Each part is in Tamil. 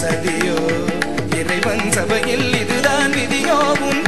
சதியோ. இறைவன் சபையில் இதுதான் விதியோவும்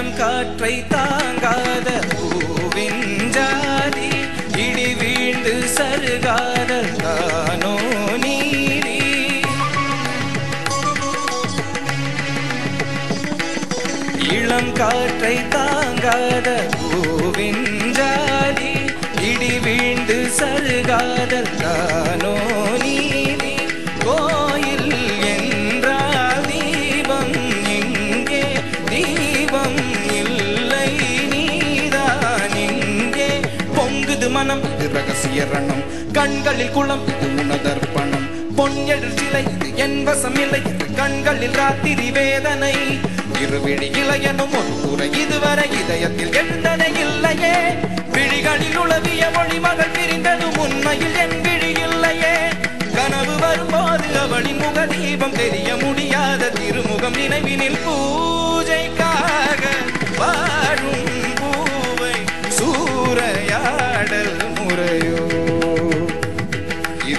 இளம் காற்றை தாங்காத பூவின் ஜாதி இடி வீழ்ந்து சருகாத தானோ நீரி இளம் காற்றை தாங்காத பூவின் ஜாதி இடி வீழ்ந்து சருகாத தானோ நீதி. மனம் இது ரகசிய ரணம். கண்களில் குளம் இது உணதர்ப்பணம் பொன்னெழு சிலை இது என் வசமில்லை. இது கண்களில் ராத்திரி வேதனை. இருவிழி இளையனும் ஒரு ஒன்றுரை இதுவரை இதயத்தில் எழுந்தனை இல்லையே. விழிகளில் உளவிய மொழிமகள் பிரிந்ததும் உண்மையில் என் விழி இல்லையே. கனவு வரும்போது அவளின் முக தீபம் தெரிய முடியாத திருமுகம் நினைவினில் பூ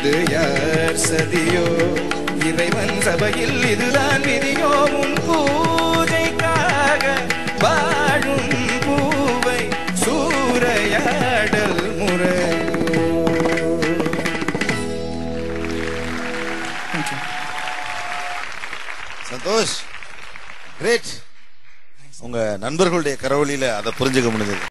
இது யார் சதியோ? இறைவன் சபையில் இதுதான் விதியோ? உன் பூஜைக்காக வாழும் பூவை சூறையாடல் முறையோ சந்தோஷ் கிரேட் உங்க நண்பர்களுடைய கரவழியில அதை புரிஞ்சுக்க முடிஞ்சது.